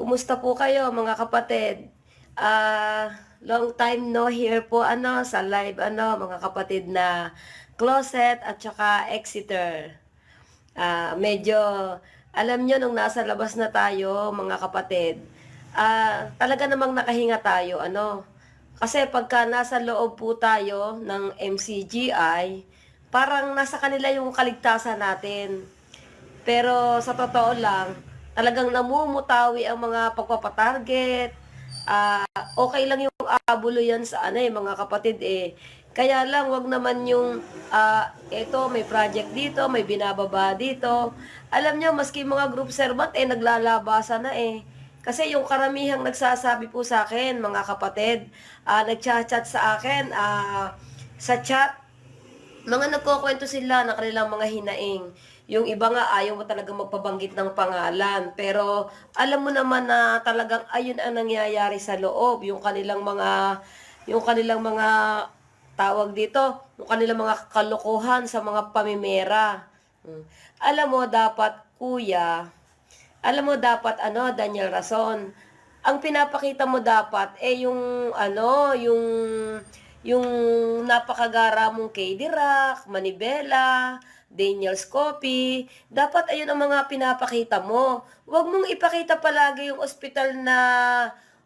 Kumusta po kayo mga kapatid? Ah, long time no here po ano sa live ano mga kapatid na closet at saka Exeter. Ah, medyo alam nyo nung nasa labas na tayo mga kapatid. Ah, talaga namang nakahinga tayo ano. Kasi pagka nasa loob po tayo ng MCGI, parang nasa kanila yung kaligtasan natin. Pero sa totoo lang, talagang namumutawi ang mga pagpapatarget. Ah, okay lang yung abulo yan sa ano eh, mga kapatid eh. Kaya lang, wag naman yung, ah, eto, may project dito, may binababa dito. Alam nyo, maski mga group servant, eh, naglalabasan na eh. Kasi yung karamihang nagsasabi po sa akin, mga kapatid, ah, nagchat-chat sa akin, ah, sa chat, mga nagkukwento sila ng kanilang mga hinaing. Yung iba nga ayaw mo talaga magpabanggit ng pangalan. Pero alam mo naman na talagang ayun ang nangyayari sa loob. Yung kanilang mga, yung kanilang mga tawag dito, yung kanilang mga kalokohan sa mga pamimera. Hmm. Alam mo, dapat, kuya, alam mo, dapat, ano, Daniel Rason, ang pinapakita mo dapat, eh, yung, ano, yung, yung napakagara mong KD Rock, Manibela, Daniel's Coffee, dapat ayun ang mga pinapakita mo. Huwag mong ipakita palagi yung ospital na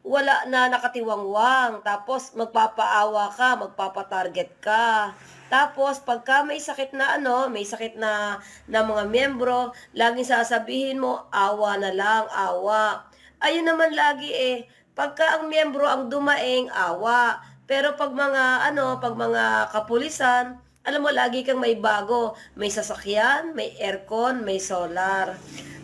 wala na nakatiwangwang. Tapos magpapaawa ka, magpapatarget ka. Tapos pagka may sakit na ano, may sakit na na mga miyembro, laging sasabihin mo, awa na lang, awa. Ayun naman lagi eh, pagka ang miyembro ang dumaing, awa. Pero pag mga ano, pag mga kapulisan, alam mo, lagi kang may bago. May sasakyan, may aircon, may solar.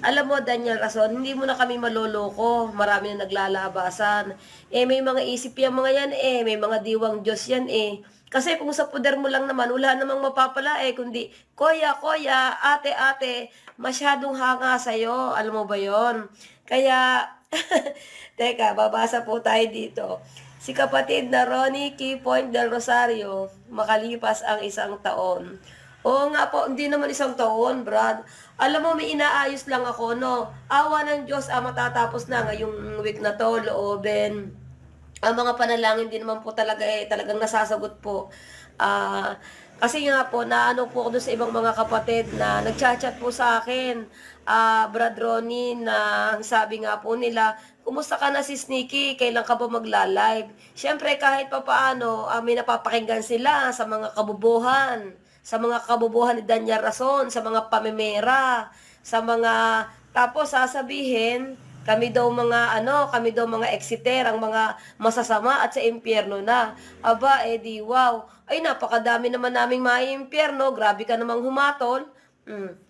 Alam mo, Daniel Rason, hindi mo na kami maloloko. Marami na naglalabasan. Eh, may mga isip yung mga yan eh. May mga diwang Diyos yan eh. Kasi kung sa puder mo lang naman, wala namang mapapala eh. Kundi, koya, koya, ate, ate, masyadong hanga sa'yo. Alam mo ba yon Kaya, teka, babasa po tayo dito. Si kapatid na Ronnie Key Point del Rosario, makalipas ang isang taon. Oo nga po, hindi naman isang taon, Brad. Alam mo, may inaayos lang ako, no? Awa ng Diyos, ah, matatapos na ngayong week na to, loobin. Ang mga panalangin din naman po talaga eh, talagang nasasagot po. Ah, kasi nga po, naano po ako doon sa ibang mga kapatid na nagchat-chat po sa akin, ah, Brad Ronnie, na ang sabi nga po nila, kumusta ka na si Sneaky? Kailan ka ba magla-live? Siyempre, kahit pa paano, ah, may napapakinggan sila sa mga kabubuhan, sa mga kabubuhan ni Daniel Rason, sa mga pamemera, sa mga, tapos sasabihin, kami daw mga ano, kami daw mga exiter, ang mga masasama at sa impyerno na. Aba, eh di wow. Ay, napakadami naman naming mga impyerno. Grabe ka namang humatol. Mm.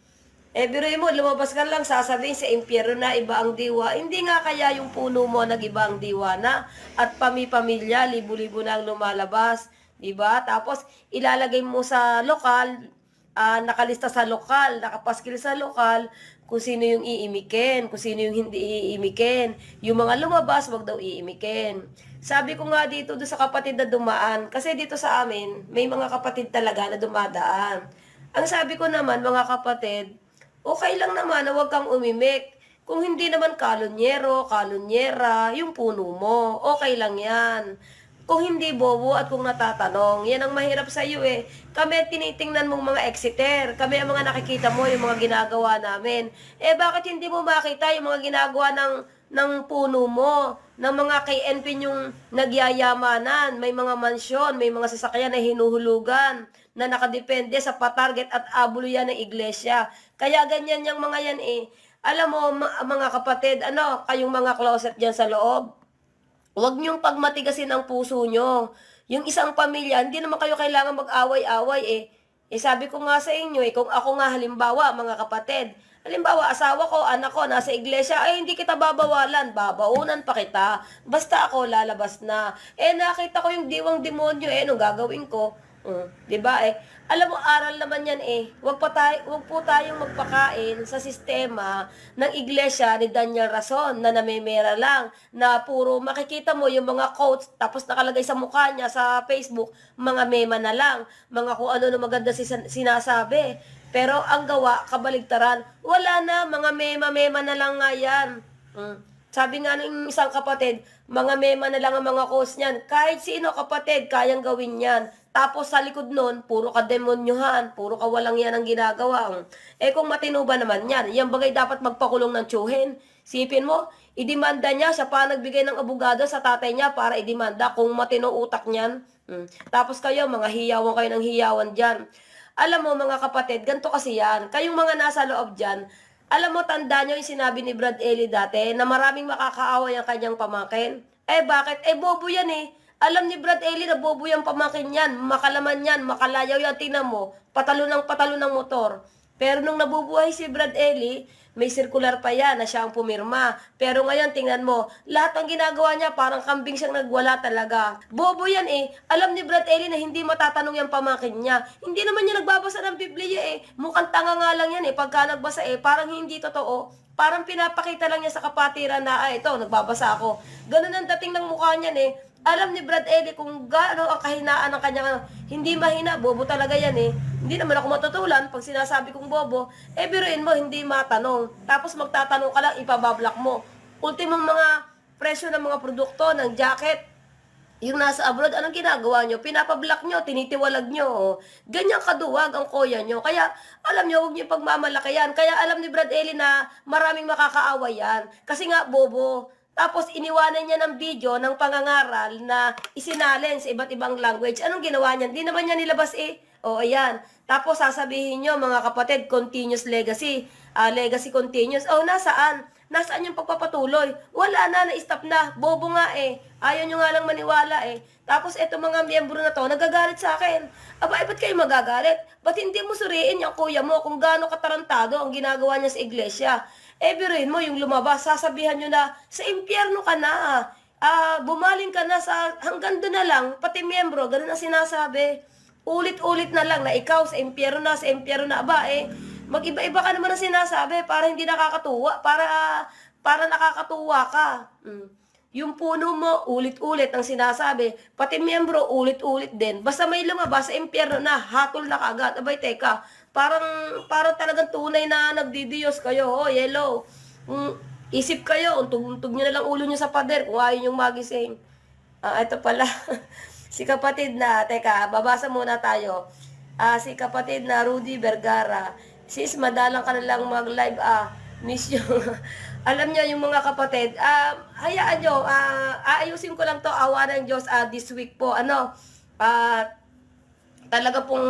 Eh, biruin mo, lumabas ka lang, sasabihin sa impyerno na iba ang diwa. Hindi nga kaya yung puno mo nag-iba ang diwa na at pami-pamilya, libo-libo na ang lumalabas. Diba? Tapos, ilalagay mo sa lokal, ah, nakalista sa lokal, nakapaskil sa lokal, kung sino yung iimikin, kung sino yung hindi iimikin. Yung mga lumabas, wag daw iimikin. Sabi ko nga dito do sa kapatid na dumaan, kasi dito sa amin, may mga kapatid talaga na dumadaan. Ang sabi ko naman, mga kapatid, okay lang naman na huwag kang umimik. Kung hindi naman kalunyero, kalunyera, yung puno mo, okay lang yan. Kung hindi bobo at kung natatanong, yan ang mahirap sa iyo eh. Kami tinitingnan mong mga exiter, kami ang mga nakikita mo, yung mga ginagawa namin. Eh bakit hindi mo makita yung mga ginagawa ng ng puno mo, ng mga KNP yung nagyayamanan, may mga mansyon, may mga sasakyan na hinuhulugan, na nakadepende sa patarget at abulo yan ng iglesia. Kaya ganyan yung mga yan eh. Alam mo, mga kapatid, ano, kayong mga closet dyan sa loob, Huwag niyong pagmatigasin ang puso niyo. Yung isang pamilya, hindi naman kayo kailangan mag-away-away eh. Eh sabi ko nga sa inyo eh, kung ako nga halimbawa, mga kapatid, halimbawa asawa ko, anak ko, nasa iglesia, ay hindi kita babawalan, babaunan pa kita. Basta ako lalabas na. Eh nakita ko yung diwang demonyo eh, anong gagawin ko? Mm, 'di ba eh? Alam mo aral naman 'yan eh. Huwag pa tayo, huwag po tayong magpakain sa sistema ng iglesia ni Daniel Rason na namemera lang na puro makikita mo yung mga quotes tapos nakalagay sa mukha niya sa Facebook mga mema na lang, mga kung ano na maganda si sinasabi. Pero ang gawa kabaligtaran, wala na mga mema-mema na lang nga 'yan. Mm. Sabi nga ng isang kapatid, mga mema na lang ang mga cause niyan. Kahit sino kapatid, kayang gawin yan. Tapos sa likod nun, puro ka demonyuhan, puro ka walang yan ang ginagawa. Eh kung matino naman yan, yan bagay dapat magpakulong ng tsuhin. Sipin mo, idimanda niya, siya pa nagbigay ng abogado sa tatay niya para idimanda kung matino utak niyan. Hmm. Tapos kayo, mga hiyawan kayo ng hiyawan dyan. Alam mo mga kapatid, ganito kasi yan. Kayong mga nasa loob dyan, alam mo, tanda nyo yung sinabi ni Brad Eli dati na maraming makakaaway ang kanyang pamakin. Eh bakit? Eh bobo yan eh. Alam ni Brad Eli na bobo pamakin yan. Makalaman yan, makalayaw yan. Tingnan mo, patalo ng patalo ng motor. Pero nung nabubuhay si Brad Eli, may circular pa yan na siya ang pumirma. Pero ngayon, tingnan mo, lahat ng ginagawa niya, parang kambing siyang nagwala talaga. Bobo yan eh. Alam ni Brad Eli na hindi matatanong yung pamakin niya. Hindi naman niya nagbabasa ng Biblia eh. Mukhang tanga nga lang yan eh. Pagka nagbasa eh, parang hindi totoo. Parang pinapakita lang niya sa kapatiran na, ah, ito, nagbabasa ako. Ganun ang dating ng mukha niyan eh. Alam ni Brad Eli kung gaano ang kahinaan ng kanyang. Hindi mahina, bobo talaga yan eh. Hindi naman ako matutulan pag sinasabi kong bobo. Eh, biruin mo, hindi matanong. Tapos magtatanong ka lang, ipabablock mo. Ultimong mga presyo ng mga produkto, ng jacket, yung nasa abroad, anong ginagawa nyo? Pinapablock nyo, tinitiwalag nyo. oh. Ganyan kaduwag ang koya nyo. Kaya, alam nyo, huwag nyo pagmamalaki yan. Kaya alam ni Brad Eli na maraming makakaawa yan. Kasi nga, bobo. Tapos, iniwanan niya ng video ng pangangaral na isinalin sa iba't ibang language. Anong ginawa niya? Hindi naman niya nilabas eh. O, ayan. Tapos, sasabihin nyo, mga kapatid, continuous legacy. Ah, legacy continuous. O, nasaan? Nasaan yung pagpapatuloy? Wala na, na-stop na. Bobo nga eh. Ayaw nyo nga lang maniwala eh. Tapos eto mga miyembro na to, nagagalit sa akin. Aba, eh, ba't kayo magagalit? Ba't hindi mo suriin yung kuya mo kung gaano katarantado ang ginagawa niya sa iglesia? Eh, mo yung lumabas, sasabihan nyo na, sa impyerno ka na. Ah, bumaling ka na sa, hanggang doon na lang, pati miyembro, ganun ang sinasabi. Ulit-ulit na lang na ikaw sa impyerno na, sa impyerno na, aba eh, mag-iba-iba ka naman ang sinasabi para hindi nakakatuwa, para para nakakatuwa ka. Mm. Yung puno mo, ulit-ulit ang sinasabi. Pati miyembro, ulit-ulit din. Basta may lumabas sa impyerno na, hatol na kagad. Abay, teka, parang, parang talagang tunay na nagdidiyos kayo. Oh, yellow. Mm, isip kayo, untog-untog nyo na lang ulo nyo sa pader kung ayaw nyo magising. Ah, ito pala. si kapatid na, teka, babasa muna tayo. Ah, si kapatid na Rudy Vergara. Sis, madalang ka na lang mag-live. Ah, miss you. Alam niyo yung mga kapatid, ah, hayaan nyo, ah, aayusin ko lang to, awa ng Diyos, ah, this week po, ano, ah, talaga pong,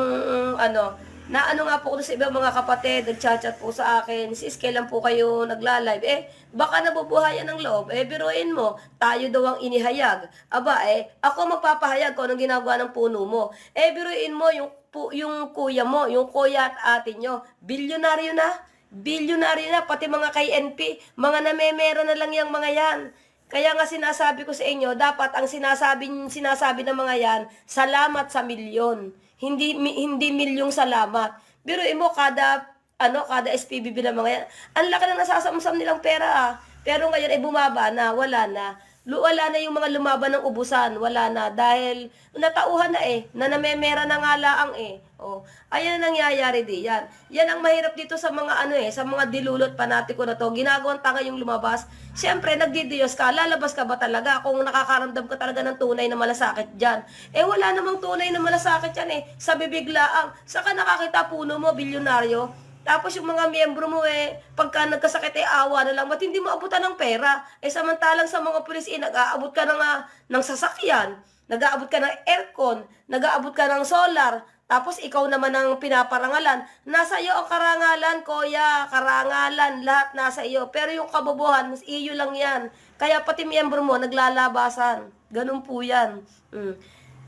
ano, na ano nga po ko sa ibang mga kapatid, nagchat-chat po sa akin, sis, kailan po kayo nagla-live? Eh, baka nabubuhayan ng loob. Eh, biruin mo, tayo daw ang inihayag. Aba, eh, ako magpapahayag kung anong ginagawa ng puno mo. Eh, biruin mo, yung, pu- yung kuya mo, yung kuya at ate nyo, bilyonaryo na. Bilyonaryo na, pati mga kay NP, mga namemera na lang yung mga yan. Kaya nga sinasabi ko sa inyo, dapat ang sinasabi sinasabi ng mga yan, salamat sa milyon. Hindi hindi milyong salamat. Pero mo kada ano kada SPBB ng mga yan, ang laki na nasasamsam nilang pera ah. Pero ngayon ay bumaba na, wala na. Wala na yung mga lumaban ng ubusan, wala na dahil natauhan na eh, na namemera na nga laang eh. Oh, ayan ang nangyayari di yan. Yan ang mahirap dito sa mga ano eh, sa mga dilulot panatiko na to. Ginagawang tanga yung lumabas. Siyempre, nagdidiyos ka, lalabas ka ba talaga kung nakakaramdam ka talaga ng tunay na malasakit dyan? Eh, wala namang tunay na malasakit yan eh. Sa bibig laang. Saka nakakita puno mo, bilyonaryo. Tapos yung mga miyembro mo eh, pagka nagkasakit eh, awa na lang, ba't hindi mo abutan ng pera? Eh samantalang sa mga pulis eh, nag-aabot ka ng, ah, ng sasakyan, nag-aabot ka ng aircon, nag-aabot ka ng solar, tapos ikaw naman ang pinaparangalan. Nasa iyo ang karangalan, kuya, karangalan, lahat nasa iyo. Pero yung kabobohan, mas iyo lang yan. Kaya pati miyembro mo, naglalabasan. Ganun po yan. Mm.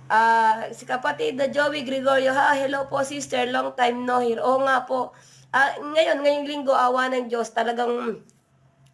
Ah, si kapatid na Joey Gregorio, ha, hello po sister, long time no here. Oo nga po. Ah, ngayon, ngayong linggo, awa ng Diyos, talagang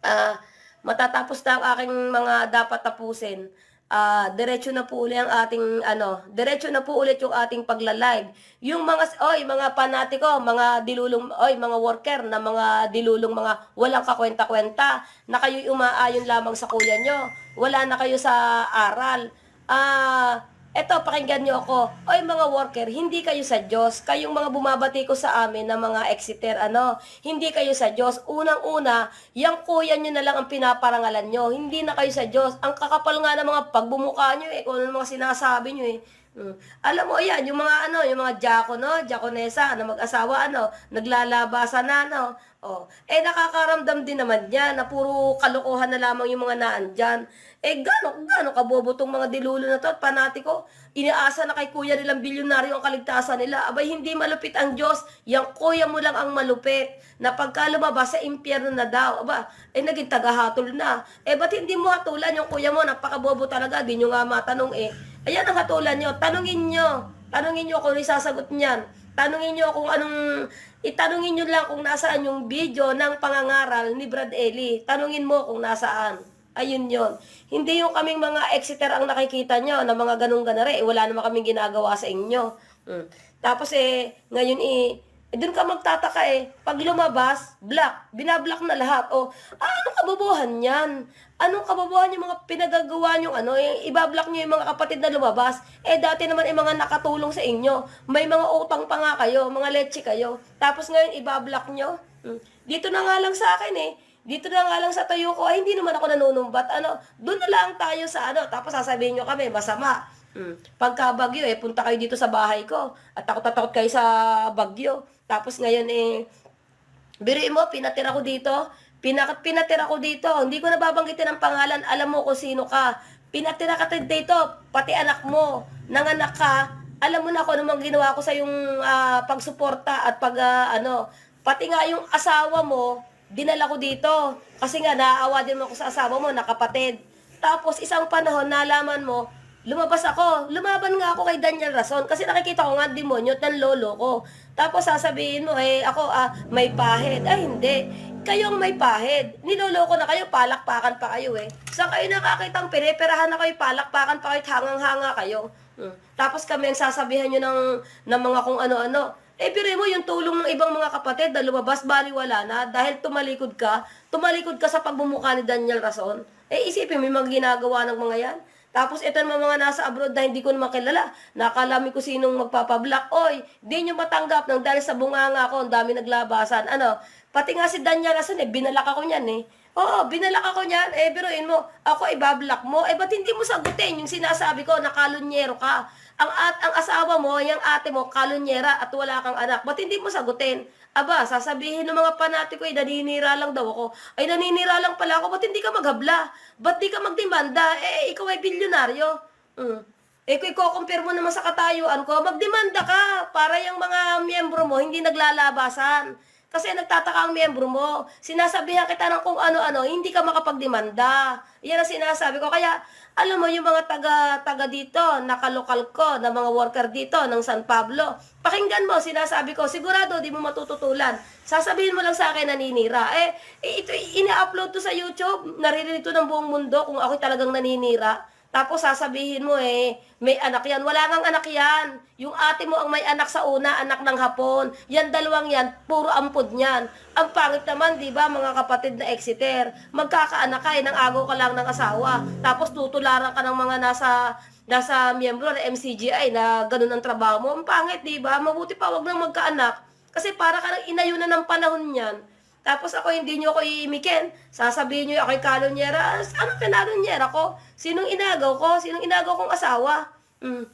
ah, matatapos na ang aking mga dapat tapusin. Ah, diretso na po ulit ang ating ano, diretso na po ulit yung ating pagla-live. Yung mga oy, mga panatiko, mga dilulong oy, mga worker na mga dilulong mga walang kakwenta-kwenta na kayo umaayon lamang sa kuya nyo. Wala na kayo sa aral. Ah, Eto, pakinggan nyo ako. Oy mga worker, hindi kayo sa Diyos. Kayong mga bumabati ko sa amin na mga exiter, ano, hindi kayo sa Diyos. Unang-una, yung kuya nyo na lang ang pinaparangalan nyo. Hindi na kayo sa Diyos. Ang kakapal nga ng mga pagbumuka nyo eh, kung ano mga sinasabi nyo eh. Mm. Alam mo yan, yung mga ano, yung mga diakono, diakonesa, na mag-asawa, ano, naglalabasan na, ano, oh. Eh, nakakaramdam din naman yan, na puro kalokohan na lamang yung mga naandyan. Eh, gano'n, gano'n kabobo tong mga dilulo na to at panatiko. Iniasa na kay kuya nilang bilyonaryo ang kaligtasan nila. Abay, hindi malupit ang Diyos. Yang kuya mo lang ang malupit. Na pagka lumabas sa impyerno na daw, aba, eh, naging tagahatol na. Eh, ba't hindi mo hatulan yung kuya mo? Napakabobo talaga. Di nyo nga matanong eh. Ayan ang hatulan nyo. Tanungin nyo. Tanungin nyo kung isasagot niyan. Tanungin nyo kung anong... Itanungin nyo lang kung nasaan yung video ng pangangaral ni Brad Eli. Tanungin mo kung nasaan. Ayun yon. Hindi yung kaming mga exeter ang nakikita nyo na mga ganung ganare. Eh, wala naman kaming ginagawa sa inyo. Mm. Tapos eh, ngayon eh, eh doon ka magtataka eh. Pag lumabas, black. Binablock na lahat. O, ah, anong kabubuhan yan? Anong kabubuhan yung mga pinagagawa nyo? Ano, yung ibablock nyo yung mga kapatid na lumabas? Eh, dati naman yung mga nakatulong sa inyo. May mga utang pa nga kayo, mga leche kayo. Tapos ngayon, ibablock nyo? Mm. Dito na nga lang sa akin eh dito na nga lang sa tayo ko, ay hindi naman ako nanunumbat. Ano, doon na lang tayo sa ano, tapos sasabihin nyo kami, masama. Hmm. Pagka bagyo, eh, punta kayo dito sa bahay ko. At takot na takot kayo sa bagyo. Tapos ngayon, eh, biruin mo, pinatira ko dito. Pinak pinatira ko dito. Hindi ko nababanggitin ang pangalan. Alam mo kung sino ka. Pinatira ka dito. Pati anak mo. Nanganak ka. Alam mo na kung ano mang ginawa ko sa yung ah, pagsuporta at pag, ah, ano, pati nga yung asawa mo, dinala ko dito. Kasi nga, naaawa din mo ako sa asawa mo, nakapatid. Tapos, isang panahon, nalaman mo, lumabas ako. Lumaban nga ako kay Daniel Rason. Kasi nakikita ko nga demonyo ng lolo ko. Tapos, sasabihin mo, eh, ako, ah, may pahid. Ay, hindi. Kayo ang may pahid. Niloloko na kayo, palakpakan pa kayo eh. Saan kayo nakakitang pineperahan na kayo, palakpakan pa kayo, hangang-hanga kayo. Hmm. Tapos kami ang sasabihan nyo ng, ng mga kung ano-ano. Eh, pero mo, yung tulong ng ibang mga kapatid na lumabas, baliwala na, dahil tumalikod ka, tumalikod ka sa pagbumuka ni Daniel Rason, eh, isipin mo yung mga ginagawa ng mga yan. Tapos, ito naman mga nasa abroad na hindi ko naman kilala. Nakalami ko sinong magpapablock. Oy, di nyo matanggap nang dahil sa bunganga ko, ang dami naglabasan. Ano, pati nga si Daniel Rason, eh, binalak ako niyan eh. Oo, binalak ako niyan. Eh, biruin mo, ako ibablock mo. Eh, ba't hindi mo sagutin yung sinasabi ko na kalunyero ka? Ang, at, ang asawa mo, yung ate mo, kalunyera at wala kang anak. Ba't hindi mo sagutin? Aba, sasabihin ng mga panatiko, ay naninira lang daw ako. Ay, naninira lang pala ako. Ba't hindi ka maghabla? Ba't di ka magdemanda? Eh, ikaw ay bilyonaryo. Mm. Eh, kung i-compare mo naman sa katayuan ko, magdemanda ka para yung mga miyembro mo hindi naglalabasan. Kasi nagtataka ang miyembro mo. Sinasabihan kita ng kung ano-ano, hindi ka makapagdemanda. Yan ang sinasabi ko. Kaya, alam mo, yung mga taga, taga dito, nakalokal ko, na mga worker dito, ng San Pablo, pakinggan mo, sinasabi ko, sigurado, di mo matututulan. Sasabihin mo lang sa akin, naninira. Eh, ito, ina-upload to sa YouTube, naririnig to ng buong mundo kung ako talagang naninira. Tapos sasabihin mo eh, may anak yan. Wala kang anak yan. Yung ate mo ang may anak sa una, anak ng hapon. Yan dalawang yan, puro ampod niyan. Ang pangit naman, di ba, mga kapatid na exeter. Magkakaanak ka eh, nang agaw ka lang ng asawa. Tapos tutularan ka ng mga nasa nasa miyembro ng MCGI na ganun ang trabaho mo. Ang pangit, di ba? Mabuti pa, wag nang magkaanak. Kasi para ka nang inayunan ng panahon niyan. Tapos ako hindi nyo ako iimikin. Sasabihin nyo ako'y kalonyera. Ano kinalonyera ko? Sinong inagaw ko? Sinong inagaw kong asawa? Mm.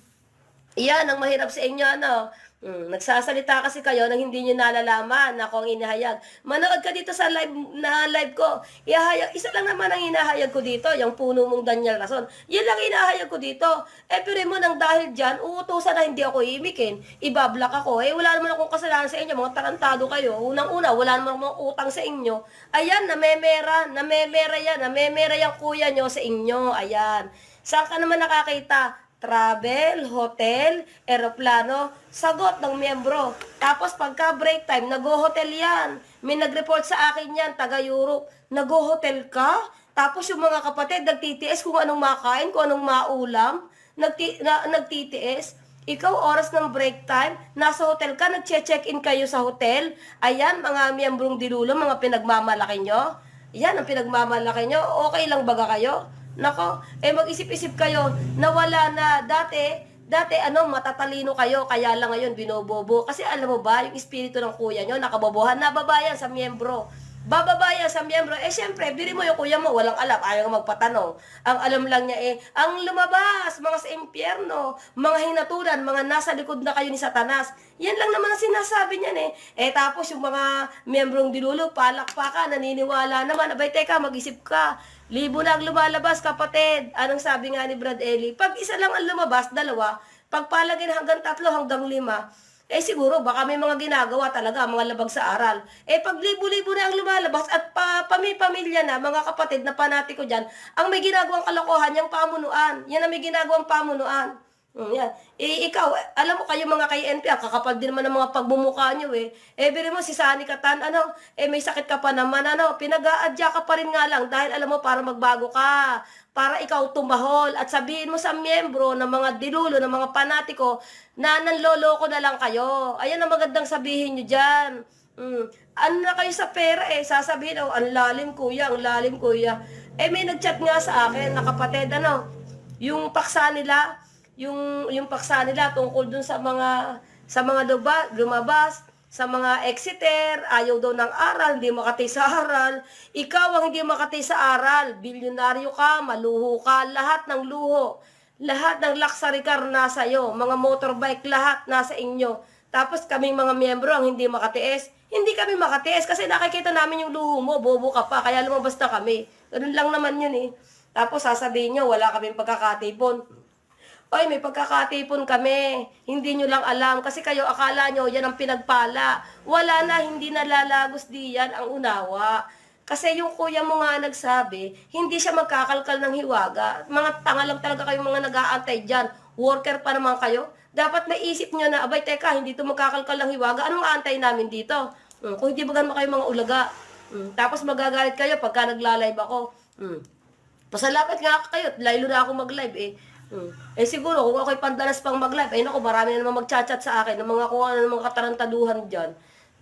Iyan ang mahirap sa inyo, ano? Mm, nagsasalita kasi kayo nang hindi nyo nalalaman na ako ang inahayag. Manood ka dito sa live na live ko. Ihahayag, isa lang naman ang inahayag ko dito, yung puno mong Daniel Rason. Yan lang inahayag ko dito. Eh, pero mo nang dahil dyan, uutusan na hindi ako imikin. Ibablock ako. Eh, wala naman akong kasalanan sa inyo. Mga tarantado kayo. Unang-una, wala naman akong utang sa inyo. Ayan, namemera. Namemera yan. Namemera yung kuya nyo sa inyo. Ayan. Saan ka naman nakakita? Travel, hotel, eroplano, sagot ng miyembro. Tapos pagka break time, nag-hotel yan. May nag-report sa akin yan, taga Europe. Nag-hotel ka? Tapos yung mga kapatid, nagtitiis kung anong makain, kung anong maulam. Nagti na, nagtitiis. Ikaw, oras ng break time, nasa hotel ka, nag-check-in kayo sa hotel. Ayan, mga miyembrong dilulo, mga pinagmamalaki nyo. Yan ang pinagmamalaki nyo. Okay lang baga kayo? Nako, eh mag-isip-isip kayo na wala na dati, dati ano, matatalino kayo, kaya lang ngayon binobobo. Kasi alam mo ba, yung espiritu ng kuya nyo, nakabobohan, nababayan sa miyembro. Bababayan sa miyembro, eh syempre, biri mo yung kuya mo, walang alam, ayaw magpatanong. Ang alam lang niya eh, ang lumabas, mga sa impyerno, mga hinatulan, mga nasa likod na kayo ni Satanas. Yan lang naman ang sinasabi niyan eh. Eh tapos yung mga miyembrong dilulo, palakpakan, naniniwala naman, abay teka, mag-isip ka. Libo na ang lumalabas, kapatid. Anong sabi nga ni Brad Eli? Pag isa lang ang lumabas, dalawa, pag palagin hanggang tatlo, hanggang lima, eh siguro baka may mga ginagawa talaga, mga labag sa aral. Eh pag libo-libo na ang lumalabas at pa, pami-pamilya na, mga kapatid na panatiko dyan, ang may ginagawang kalokohan, yung pamunuan. Yan ang may ginagawang pamunuan. Mm, yan. Eh, ikaw, alam mo kayo mga kay NP, ang din naman ng mga pagbumuka nyo eh. Eh, biro mo si Sani Katan, ano, eh may sakit ka pa naman, ano, pinag-aadya ka pa rin nga lang dahil alam mo para magbago ka, para ikaw tumahol at sabihin mo sa miyembro ng mga dilulo, ng mga panatiko na nanloloko na lang kayo. Ayan ang magandang sabihin nyo dyan. Mm. Ano na kayo sa pera eh, sasabihin, oh, ang lalim kuya, ang lalim kuya. Eh may nagchat nga sa akin, na kapatid, ano, yung paksa nila, yung yung paksa nila tungkol dun sa mga sa mga luba, lumabas, sa mga exiter, ayaw daw ng aral, hindi makati sa aral. Ikaw ang hindi makati sa aral, bilyonaryo ka, maluho ka, lahat ng luho, lahat ng luxury car nasa iyo, mga motorbike, lahat nasa inyo. Tapos kaming mga miyembro ang hindi makatiis, hindi kami makatiis kasi nakikita namin yung luho mo, bobo ka pa, kaya lumabas na kami. Ganun lang naman yun eh. Tapos sasabihin nyo, wala kaming pagkakatipon. Oy, may pagkakatipon kami. Hindi nyo lang alam. Kasi kayo, akala nyo, yan ang pinagpala. Wala na, hindi nalalagos diyan ang unawa. Kasi yung kuya mo nga nagsabi, hindi siya magkakalkal ng hiwaga. Mga tanga lang talaga kayo mga nag-aantay dyan. Worker pa naman kayo. Dapat naisip nyo na, abay teka, hindi to magkakalkal ng hiwaga. Anong aantay namin dito? Hmm, kung hindi ba ganun kayo mga ulaga. Hmm, tapos magagalit kayo pagka nagla-live ako. Hmm. Pasalamat nga kayo, lalo na ako mag-live eh. Hmm. Eh siguro, kung ako'y pandalas pang mag-live, eh naku, marami na naman mag-chat sa akin, ng mga ano, ng mga katarantaduhan dyan.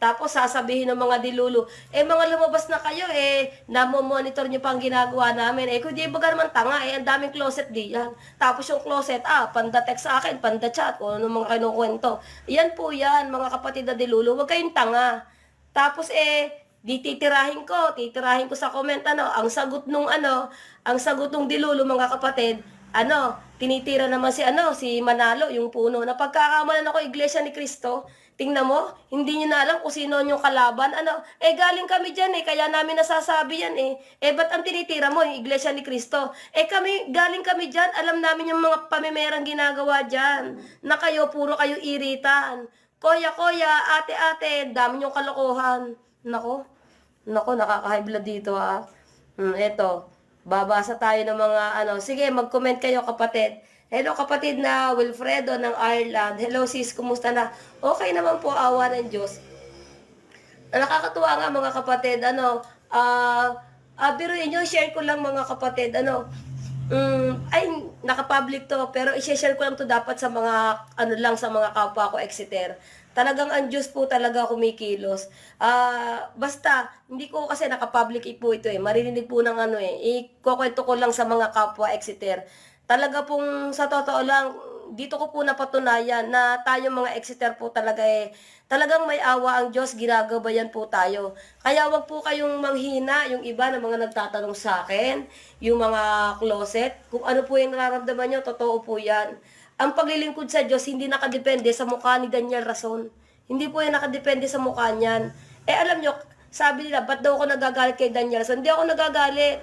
Tapos sasabihin ng mga dilulo, eh mga lumabas na kayo, eh, namo-monitor nyo pang ginagawa namin. Eh, kung di ba naman tanga, eh, ang daming closet diyan. Tapos yung closet, ah, panda-text sa akin, panda-chat, kung ano mga kinukwento. Yan po yan, mga kapatid na dilulo, huwag kayong tanga. Tapos, eh, di titirahin ko, titirahin ko sa comment, ano, ang sagot nung, ano, ang sagot nung dilulo, mga kapatid, ano, tinitira naman si, ano, si Manalo, yung puno, na pagkakamalan ako, Iglesia ni Cristo, tingnan mo, hindi nyo na alam kung sino yung kalaban, ano, eh, galing kami dyan, eh, kaya namin nasasabi yan, eh, eh, ba't ang tinitira mo, yung Iglesia ni Cristo, eh, kami, galing kami dyan, alam namin yung mga pamimerang ginagawa dyan, na kayo, puro kayo iritan, Koya, koya, ate, ate, dami yung kalokohan. Nako, nako, nakaka-high blood dito ha. Hmm, eto, babasa tayo ng mga ano. Sige, mag-comment kayo kapatid. Hello kapatid na Wilfredo ng Ireland. Hello sis, kumusta na? Okay naman po, awa ng Diyos. Nakakatuwa nga mga kapatid, ano, ah, uh, biruin nyo, share ko lang mga kapatid, ano, mm, ay, nakapublic to, pero i-share ko lang to dapat sa mga, ano lang, sa mga kapwa ko, exeter. Talagang ang Diyos po talaga kumikilos. Ah, basta, hindi ko kasi nakapublic po ito eh, marinig po ng ano eh, ikukwento ko lang sa mga kapwa exeter. Talaga pong, sa totoo lang, dito ko po napatunayan na tayo mga exeter po talaga eh, talagang may awa ang Diyos, ginagabayan po tayo. Kaya wag po kayong manghina, yung iba na mga nagtatanong sa akin, yung mga closet, kung ano po yung nararamdaman nyo, totoo po yan. Ang paglilingkod sa Diyos, hindi nakadepende sa mukha ni Daniel Rason. Hindi po yan nakadepende sa mukha niyan. Eh alam nyo, sabi nila, ba't daw ako nagagalit kay Daniel Rason? Hindi ako nagagalit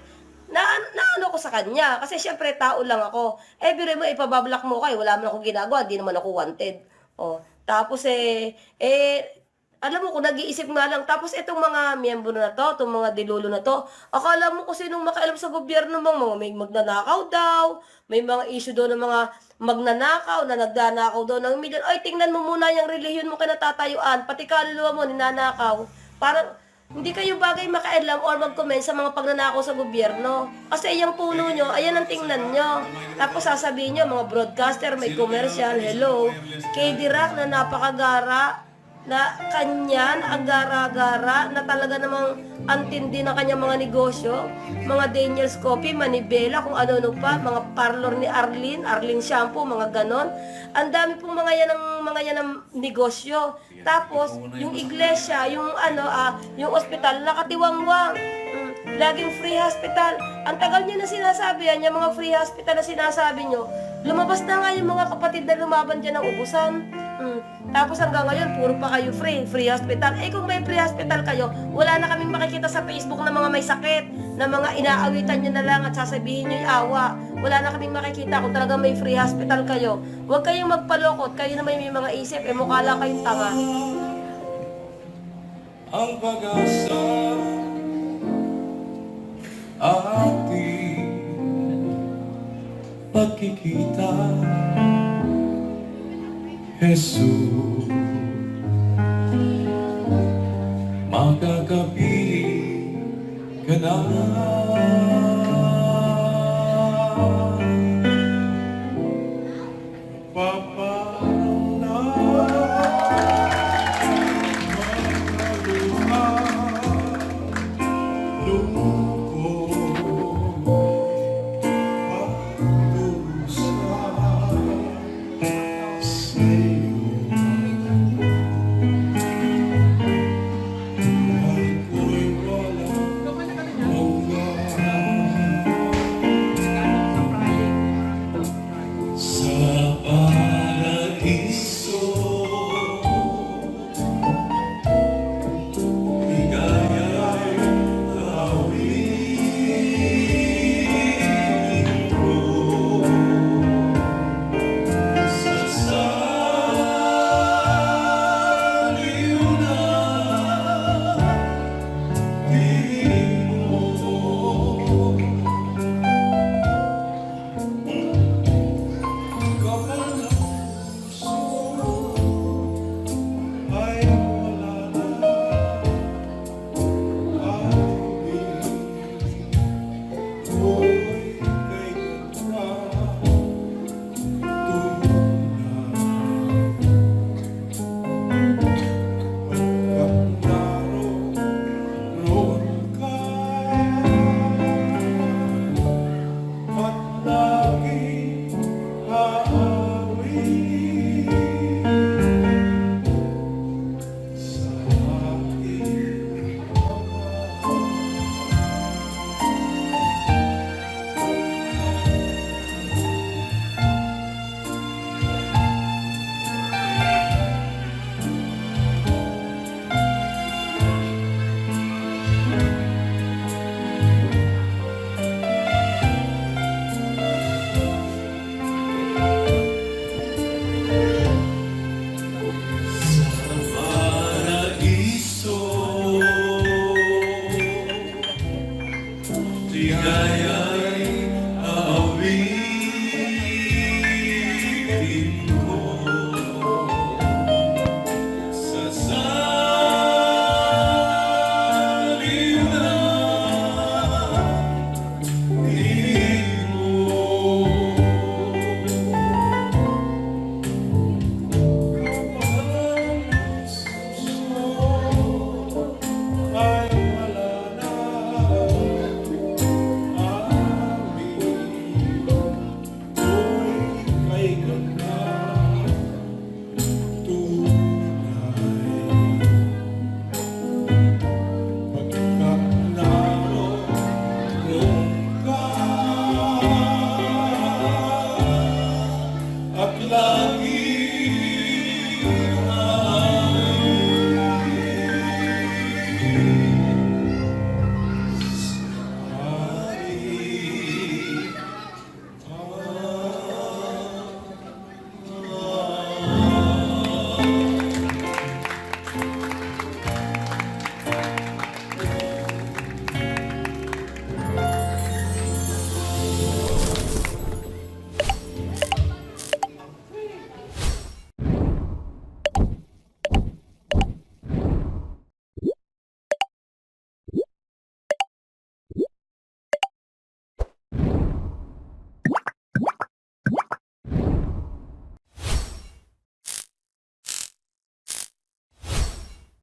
na, na ano ko sa kanya. Kasi syempre, tao lang ako. Eh, biro mo, ipabablock mo kayo. Wala man akong ginagawa. Di naman ako wanted. O, tapos eh, eh, alam mo, kung nag-iisip nga lang, tapos itong mga miyembro na to, itong mga dilulo na to, akala mo kung sinong makailam sa gobyerno mo, mga may magnanakaw daw, may mga issue daw ng mga magnanakaw, na nagdanakaw daw ng milyon. Ay, tingnan mo muna yung relihiyon mo kinatatayuan, pati kaluluwa mo, ninanakaw. Parang, hindi kayo bagay makailam or mag-comment sa mga pagnanakaw sa gobyerno. Kasi yung puno nyo, ayan ang tingnan nyo. Tapos sasabihin nyo, mga broadcaster, may commercial, hello. KD Rock na napakagara, na kanyan, ang gara-gara, na talaga namang antindi ng kanyang mga negosyo, mga Daniel's Coffee, Manibela, kung ano-ano pa, mga parlor ni Arlene, Arlene Shampoo, mga ganon. Ang dami pong mga yan ng mga yan ng negosyo. Tapos, yung iglesia, yung ano, ah, yung ospital, nakatiwangwang. Mm, laging free hospital. Ang tagal niyo na sinasabi yan, yung mga free hospital na sinasabi niyo, lumabas na nga yung mga kapatid na lumaban dyan ng ubusan. Mm. Tapos hanggang ngayon, puro pa kayo free, free hospital. Eh kung may free hospital kayo, wala na kaming makikita sa Facebook na mga may sakit, na mga inaawitan nyo na lang at sasabihin nyo awa. Wala na kaming makikita kung talaga may free hospital kayo. Huwag kayong magpalokot, kayo na may, may mga isip, eh mukha lang kayong tanga. ang pag-asa ating pagkikita Jesus. Makakapiling ka na. Papa.